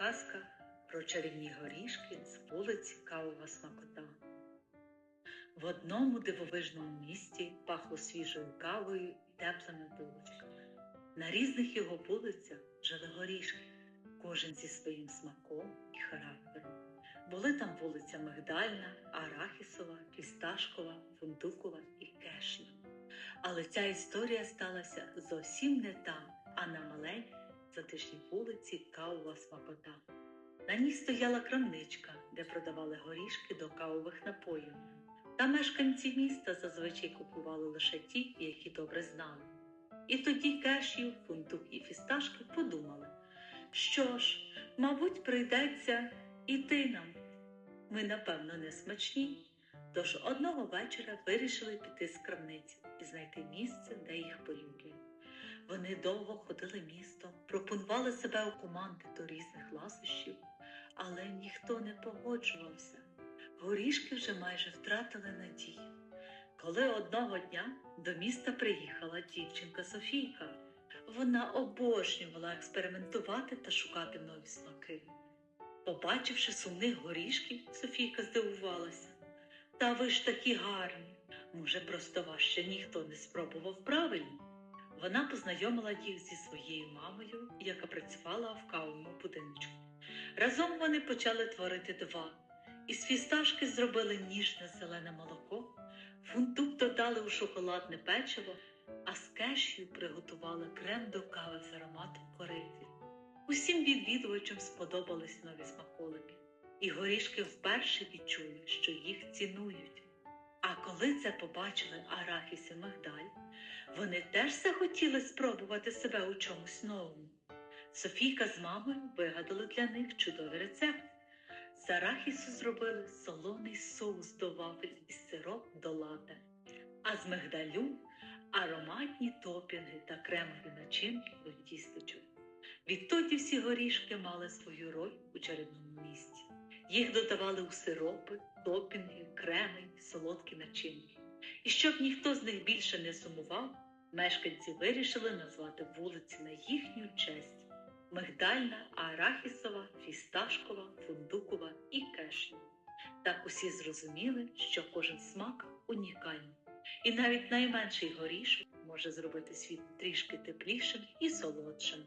казка про чарівні горішки з вулиці Кавова Смакота. В одному дивовижному місті пахло свіжою кавою і теплими булочками. На різних його вулицях жили горішки, кожен зі своїм смаком і характером. Були там вулиця Мигдальна, Арахісова, Фісташкова, Фундукова і Кешна. Але ця історія сталася зовсім не там, а на маленькій затишній вулиці Кавова Смакота. На ній стояла крамничка, де продавали горішки до кавових напоїв. Та мешканці міста зазвичай купували лише ті, які добре знали. І тоді кешів, фунтук і фісташки подумали, що ж, мабуть, прийдеться іти нам. Ми, напевно, не смачні. Тож одного вечора вирішили піти з крамниці і знайти місце, де їх полюблять. Вони довго ходили містом, пропонували себе у команди до різних ласощів, але ніхто не погоджувався. Горішки вже майже втратили надію. Коли одного дня до міста приїхала дівчинка Софійка, вона обожнювала експериментувати та шукати нові смаки. Побачивши сумних горішків, Софійка здивувалася. Та ви ж такі гарні. Може, просто вас ще ніхто не спробував правильно. Вона познайомила їх зі своєю мамою, яка працювала в кавовому будиночку. Разом вони почали творити два. Із фісташки зробили ніжне зелене молоко, фунтук додали у шоколадне печиво, а з кешю приготували крем до кави з ароматом кориці. Усім відвідувачам сподобались нові смаколики, і горішки вперше відчули, що їх цінують. Коли це побачили Арахіс і Мигдаль, вони теж захотіли спробувати себе у чомусь новому. Софійка з мамою вигадали для них чудовий рецепт. З арахісу зробили солоний соус до вафель і сироп до лате, а з мигдалю ароматні топінги та кремові начинки до тісточок. Відтоді всі горішки мали свою роль у чарівному місті. Їх додавали у сиропи, топінги, креми, солодкі начинки. І щоб ніхто з них більше не сумував, мешканці вирішили назвати вулиці на їхню честь мигдальна, арахісова, фісташкова, фундукова і кешня. Так усі зрозуміли, що кожен смак унікальний, і навіть найменший горішок може зробити світ трішки теплішим і солодшим.